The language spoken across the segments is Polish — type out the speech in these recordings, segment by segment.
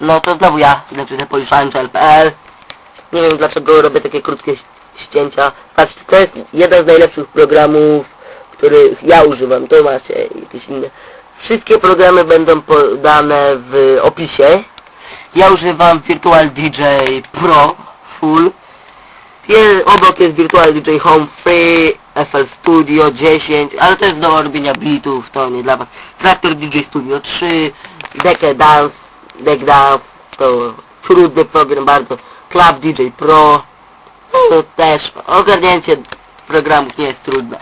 No to znowu ja, znaczy poliszanczal.pl Nie wiem dlaczego robię takie krótkie ścięcia. Patrzcie, to jest jeden z najlepszych programów, który ja używam. To macie jakieś inne. Wszystkie programy będą podane w opisie. Ja używam Virtual DJ Pro Full. Obok jest Virtual DJ Home Free, FL Studio 10, ale to jest do robienia beatów, to nie dla was. Traktor DJ Studio 3, Decke Dance, Dance, to trudny program bardzo. Club DJ Pro, no to też ogarnięcie programów nie jest trudne.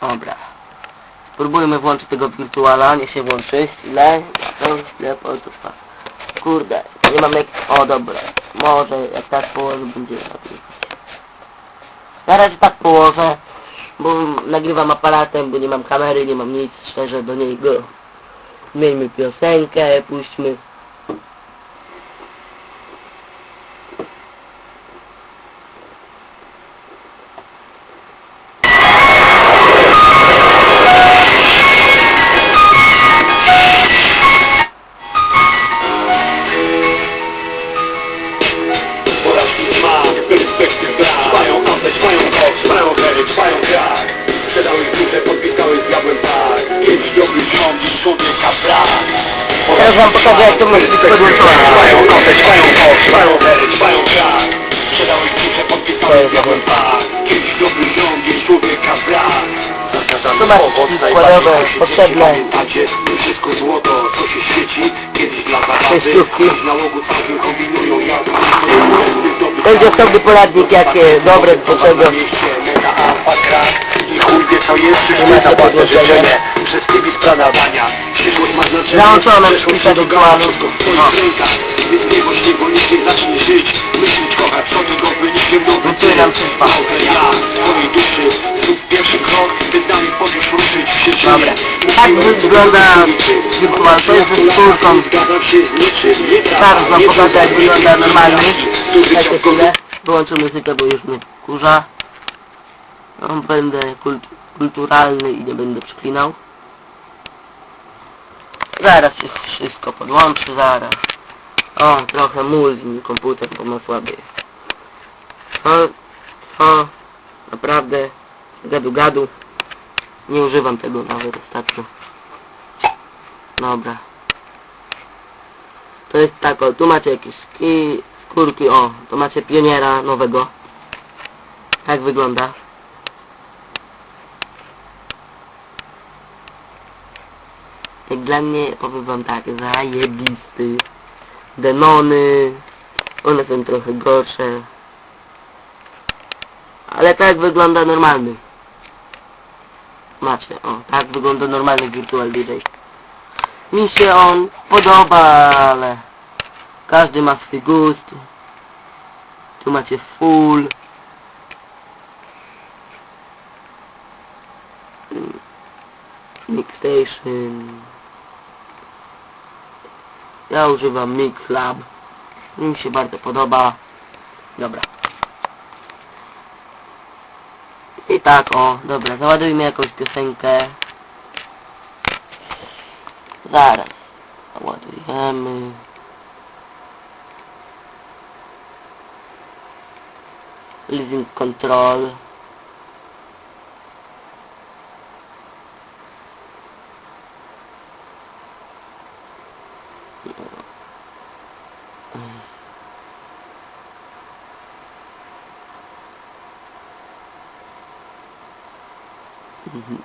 Dobra. Spróbujmy włączyć tego wirtuala, niech się włączy. Ile? To ile. Kurde, nie mam jak... O dobra, może jak tak położę będzie lepiej. Na razie tak położę, bo nagrywam aparatem, bo nie mam kamery, nie mam nic, szczerze do niego. Мельми пил Санька, и пусть мы Teraz wam pokażę jak to może być podłączone. Trwają oddać, trwają koks, trwają hery, trwają krak Sprzedały duże, podpisały z diabłem tak Kiedyś dobry dziś człowieka brak Zobacz, owoc, najbardziej potrzebne. Pamiętacie, to wszystko złoto, co się świeci Kiedyś dla zabawy, Sześciówki. w nałogu całkiem kombinują jak Będzie osobny poradnik jakie dobre do czego. I chuj wie co jest, ma na co dokładnie. wszystko w twoich rękach Więc nie bądź niewolnikiem, zacznij żyć Myśleć, kochać, co tego wynikiem. Małe ja, twojej duszy Zrób pierwszy krok, by z nami podróż ruszyć w sieci Dobra. Tak wygląda wirtual, to jest skórką. Zgadzam się z niczym, nie Zaraz wam pokażę jak wygląda normalny. Czekajcie chwilę. Wyłączę muzykę, bo już mnie kurza. No, będę kult kulturalny i nie będę przeklinał. Zaraz się wszystko podłączy, zaraz. O, trochę muli mi komputer, bo ma słaby. O, o, naprawdę, gadu gadu. Nie używam tego nawet ostatnio. Dobra. To jest tak, o, tu macie jakieś skórki, o, tu macie pioniera nowego. Tak wygląda. Jak dla mnie, powiem wam tak, zajebisty. Denony, one są trochę gorsze. Ale tak wygląda normalny. Macie, o, tak wygląda normalny Virtual DJ. Mi się on podoba, ale każdy ma swój gust. Tu macie full. Mixstation. Ja używam Mix Lab. Mi się bardzo podoba. Dobra. I tak, o, dobra, załadujmy jakąś piosenkę. Zaraz. Ładujemy. Leasing control.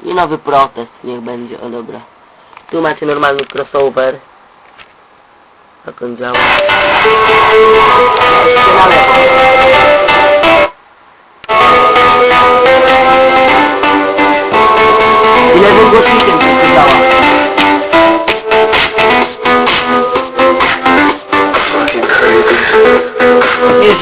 I nowy protest niech będzie, o dobra. Tu macie normalny crossover. Tak on działa.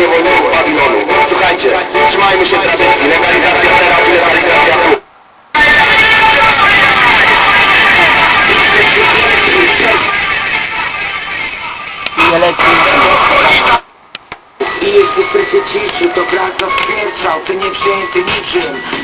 dawno wolnego Babilonu. Słuchajcie, trzymajmy się tradycji, legalizacja teraz legalizacja tu. I jest dystryfy ciszy, to Kraków pierwszał, ty nie przyjęty niczym